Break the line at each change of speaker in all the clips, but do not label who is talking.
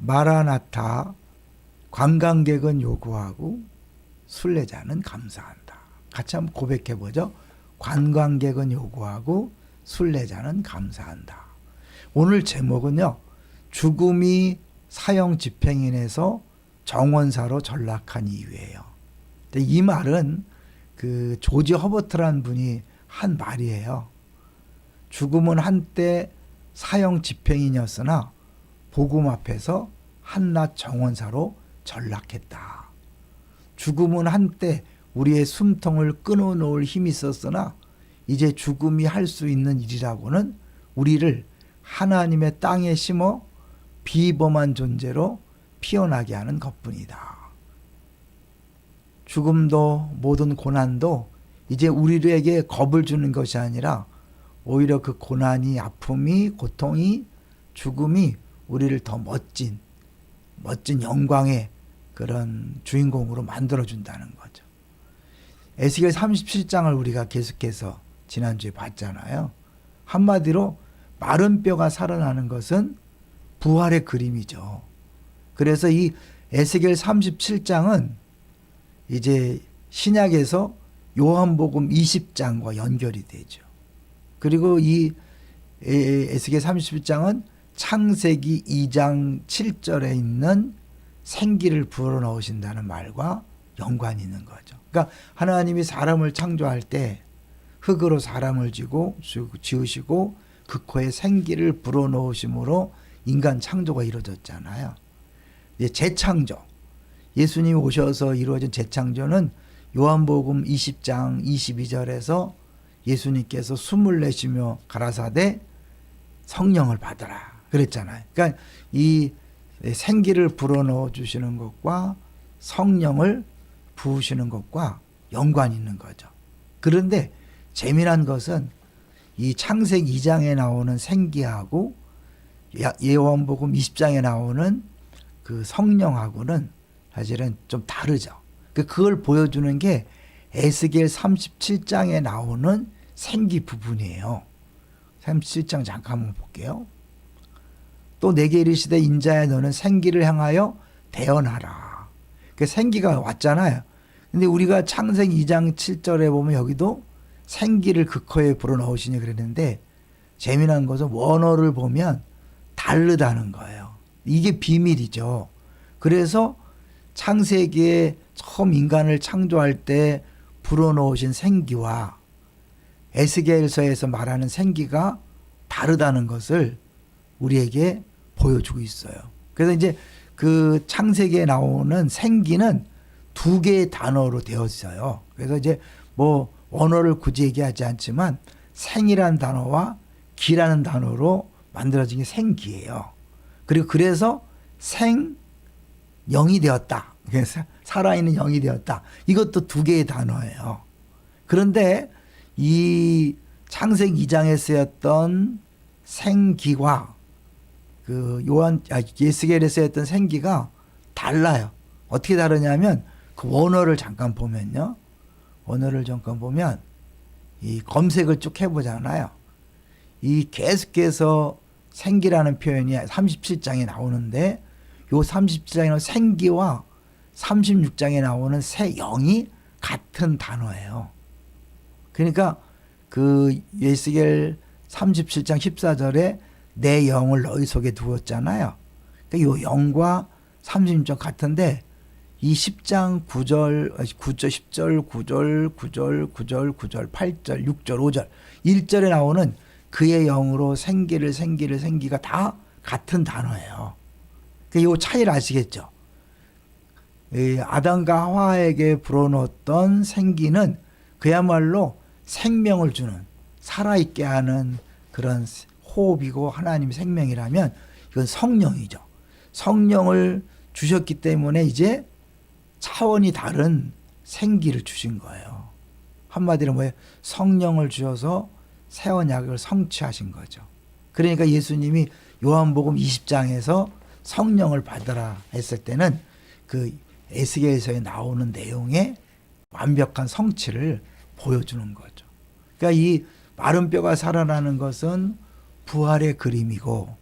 마라나타 관광객은 요구하고 순례자는 감사한다. 같이 한번 고백해 보죠. 관광객은 요구하고 순례자는 감사한다. 오늘 제목은요. 죽음이 사형 집행인에서 정원사로 전락한 이유예요. 이 말은 그 조지 허버트란 분이 한 말이에요. 죽음은 한때 사형 집행인이었으나 복음 앞에서 한낱 정원사로 전락했다. 죽음은 한때 우리의 숨통을 끊어놓을 힘이 있었으나 이제 죽음이 할 수 있는 일이라고는 우리를 하나님의 땅에 심어 비범한 존재로 피어나게 하는 것뿐이다. 죽음도 모든 고난도 이제 우리에게 겁을 주는 것이 아니라 오히려 그 고난이 아픔이 고통이 죽음이 우리를 더 멋진 멋진 영광의 그런 주인공으로 만들어 준다는 거죠. 에스겔 37장을 우리가 계속해서 지난주에 봤잖아요. 한마디로 마른 뼈가 살아나는 것은 부활의 그림이죠. 그래서 이 에스겔 37장은 이제 신약에서 요한복음 20장과 연결이 되죠. 그리고 이 에스겔 37장은 창세기 2장 7절에 있는 생기를 불어 넣으신다는 말과 연관이 있는 거죠. 그러니까 하나님이 사람을 창조할 때 흙으로 사람을 지고 지으시고 그 코에 생기를 불어 넣으심으로 인간 창조가 이루어졌잖아요. 재창조. 예수님이 오셔서 이루어진 재창조는 요한복음 20장 22절에서 예수님께서 숨을 내쉬며 가라사대 성령을 받아라 그랬잖아요. 그러니까 이 생기를 불어넣어 주시는 것과 성령을 부으시는 것과 연관이 있는 거죠. 그런데 재미난 것은 이 창세기 2장에 나오는 생기하고 예언복음 20장에 나오는 그 성령하고는 사실은 좀 다르죠. 그 그걸 보여주는 게 에스겔 37장에 나오는 생기 부분이에요. 37장 잠깐 한번 볼게요. 또 내게 이르시되 인자야 너는 생기를 향하여 대언하라. 그 생기가 왔잖아요. 근데 우리가 창세기 2장 7절에 보면 여기도 생기를 그 코에 불어넣으시니 그랬는데 재미난 것은 원어를 보면 다르다는 거예요. 이게 비밀이죠. 그래서 창세기에 처음 인간을 창조할 때 불어넣으신 생기와 에스겔서에서 말하는 생기가 다르다는 것을 우리에게 보여주고 있어요. 그래서 이제 그 창세기에 나오는 생기는 두 개의 단어로 되어 있어요. 그래서 이제 뭐 언어를 굳이 얘기하지 않지만 생이라는 단어와 기라는 단어로 만들어진 게 생기예요. 그리고 그래서 생 영이 되었다. 그래서 살아있는 영이 되었다. 이것도 두 개의 단어예요. 그런데 이 창세기 2장에 쓰였던 생기와 그 요한 아, 예스겔에 쓰였던 생기가 달라요. 어떻게 다르냐면 그 원어를 잠깐 보면요. 원어를 잠깐 보면 이 검색을 쭉 해보잖아요. 이 계속해서 생기라는 표현이 37장에 나오는데 요 37장에는 생기와 36장에 나오는 새 영이 같은 단어예요. 그러니까 그 예스겔 37장 14절에 내 영을 너희 속에 두었잖아요. 그러니까 요 영과 36장 같은데 이 10장 9절, 9절, 10절, 9절, 9절, 9절, 9절, 8절, 6절, 5절, 1절에 나오는 그의 영으로 생기를 생기를 생기가 다 같은 단어예요. 그러니까 이 차이를 아시겠죠? 아담과 하와에게 불어넣었던 생기는 그야말로 생명을 주는 살아있게 하는 그런 호흡이고 하나님의 생명이라면 이건 성령이죠. 성령을 주셨기 때문에 이제 차원이 다른 생기를 주신 거예요. 한마디로 뭐예요? 성령을 주셔서 새 언약을 성취하신 거죠. 그러니까 예수님이 요한복음 20장에서 성령을 받으라 했을 때는 그 에스겔서에 나오는 내용의 완벽한 성취를 보여주는 거죠. 그러니까 이 마른 뼈가 살아나는 것은 부활의 그림이고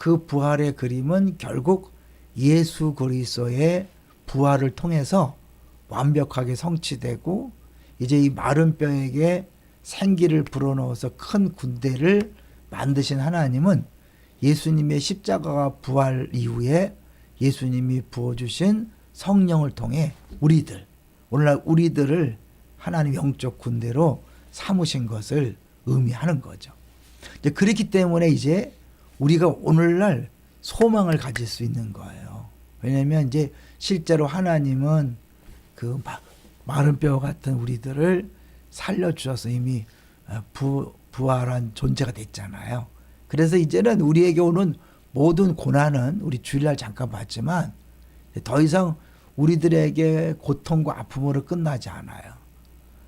그 부활의 그림은 결국 예수 그리스도의 부활을 통해서 완벽하게 성취되고 이제 이 마른 뼈에게 생기를 불어넣어서 큰 군대를 만드신 하나님은 예수님의 십자가가 부활 이후에 예수님이 부어주신 성령을 통해 우리들 오늘날 우리들을 하나님 영적 군대로 삼으신 것을 의미하는 거죠. 그렇기 때문에 이제 우리가 오늘날 소망을 가질 수 있는 거예요. 왜냐하면 이제 실제로 하나님은 그 마, 마른 뼈 같은 우리들을 살려주셔서 이미 어, 부, 부활한 존재가 됐잖아요. 그래서 이제는 우리에게 오는 모든 고난은 우리 주일날 잠깐 봤지만 더 이상 우리들에게 고통과 아픔으로 끝나지 않아요.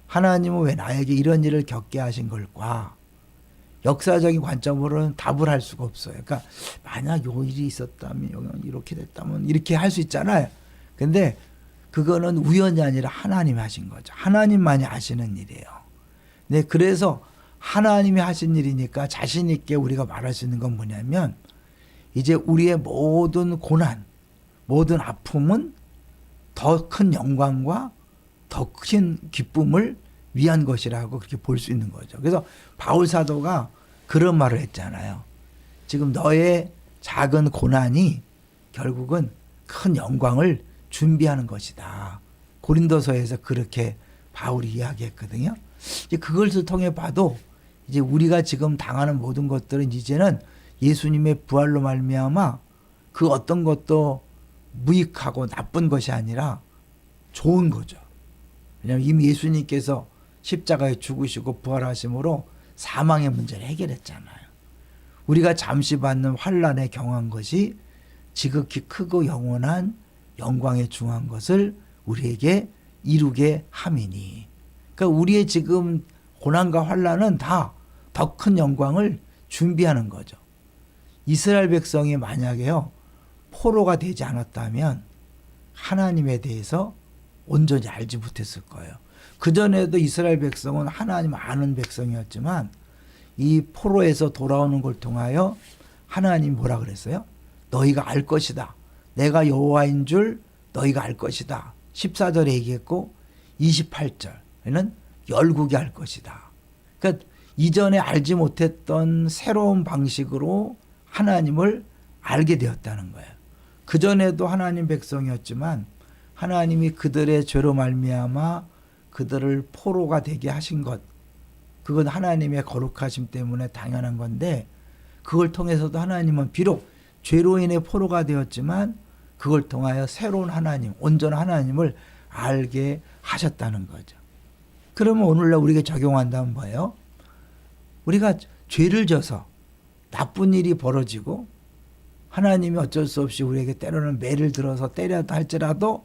하나님은 왜 나에게 이런 일을 겪게 하신 걸까? 역사적인 관점으로는 답을 할 수가 없어요. 그러니까 만약 요 일이 있었다면 이렇게 됐다면 이렇게 할 수 있잖아요. 근데 그거는 우연이 아니라 하나님이 하신 거죠. 하나님만이 하시는 일이에요. 네, 그래서 하나님이 하신 일이니까 자신 있게 우리가 말할 수 있는 건 뭐냐면 이제 우리의 모든 고난, 모든 아픔은 더 큰 영광과 더 큰 기쁨을 위한 것이라고 그렇게 볼 수 있는 거죠. 그래서 바울 사도가 그런 말을 했잖아요. 지금 너의 작은 고난이 결국은 큰 영광을 준비하는 것이다. 고린도서에서 그렇게 바울이 이야기했거든요. 이제 그것을 통해 봐도 이제 우리가 지금 당하는 모든 것들은 이제는 예수님의 부활로 말미암아 그 어떤 것도 무익하고 나쁜 것이 아니라 좋은 거죠. 왜냐하면 이미 예수님께서 십자가에 죽으시고 부활하심으로 사망의 문제를 해결했잖아요. 우리가 잠시 받는 환란에 경한 것이 지극히 크고 영원한 영광에 중한 것을 우리에게 이루게 함이니. 그러니까 우리의 지금 고난과 환란은 다 더 큰 영광을 준비하는 거죠. 이스라엘 백성이 만약에요 포로가 되지 않았다면 하나님에 대해서 온전히 알지 못했을 거예요. 그 전에도 이스라엘 백성은 하나님 아는 백성이었지만 이 포로에서 돌아오는 걸 통하여 하나님 뭐라 그랬어요? 너희가 알 것이다. 내가 여호와인 줄 너희가 알 것이다. 14절에 얘기했고 28절에는 열국이 알 것이다. 그러니까 이전에 알지 못했던 새로운 방식으로 하나님을 알게 되었다는 거예요. 그 전에도 하나님 백성이었지만 하나님이 그들의 죄로 말미암아 그들을 포로가 되게 하신 것 그건 하나님의 거룩하심 때문에 당연한 건데 그걸 통해서도 하나님은 비록 죄로 인해 포로가 되었지만 그걸 통하여 새로운 하나님, 온전한 하나님을 알게 하셨다는 거죠. 그러면 오늘날 우리가 적용한다면 뭐예요? 우리가 죄를 져서 나쁜 일이 벌어지고 하나님이 어쩔 수 없이 우리에게 때로는 매를 들어서 때려다 할지라도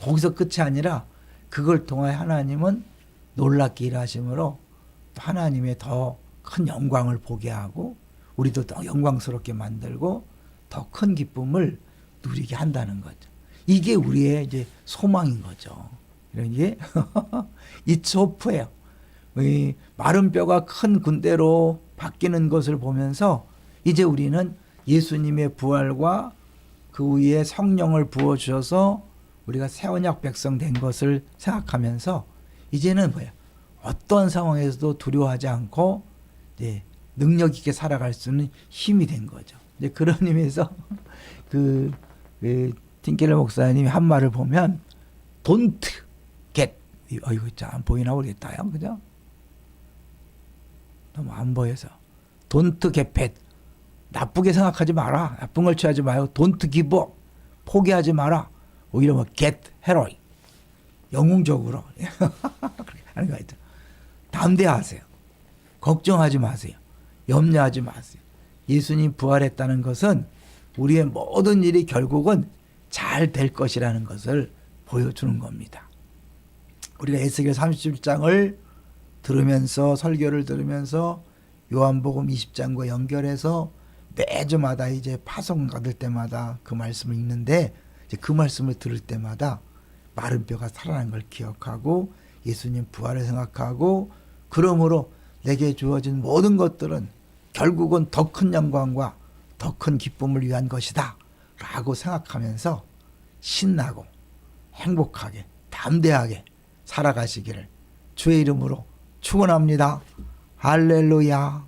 거기서 끝이 아니라 그걸 통하여 하나님은 놀랍게 일하심으로 또 하나님의 더 큰 영광을 보게 하고 우리도 더 영광스럽게 만들고 더 큰 기쁨을 누리게 한다는 거죠. 이게 우리의 이제 소망인 거죠. 이런 게 이초프예요. 이 마른 뼈가 큰 군대로 바뀌는 것을 보면서 이제 우리는 예수님의 부활과 그 위에 성령을 부어 주셔서 우리가 새 언약 백성 된 것을 생각하면서 이제는 뭐야? 어떤 상황에서도 두려워하지 않고 이제 능력 있게 살아갈 수 있는 힘이 된 거죠. 이제 그런 의미에서 그, 그 틴켈러 목사님이 한 말을 보면 don't get 어 이거 안 보이나 모르겠다요. 그죠? 너무 안 보여서 don't get bad 나쁘게 생각하지 마라. 나쁜 걸 취하지 말고 don't give up 포기하지 마라. 오히려 뭐 get heroic 영웅적으로 그렇게 하는 거 있죠. 담대하세요. 걱정하지 마세요. 염려하지 마세요. 예수님 부활했다는 것은 우리의 모든 일이 결국은 잘 될 것이라는 것을 보여주는 겁니다. 우리가 에스겔 37장을 들으면서 설교를 들으면서 요한복음 20장과 연결해서 매주마다 이제 파송 받을 때마다 그 말씀을 읽는데 그 말씀을 들을 때마다 마른 뼈가 살아난 걸 기억하고 예수님 부활을 생각하고 그러므로 내게 주어진 모든 것들은 결국은 더 큰 영광과 더 큰 기쁨을 위한 것이다. 라고 생각하면서 신나고 행복하게 담대하게 살아가시기를 주의 이름으로 축원합니다. 할렐루야.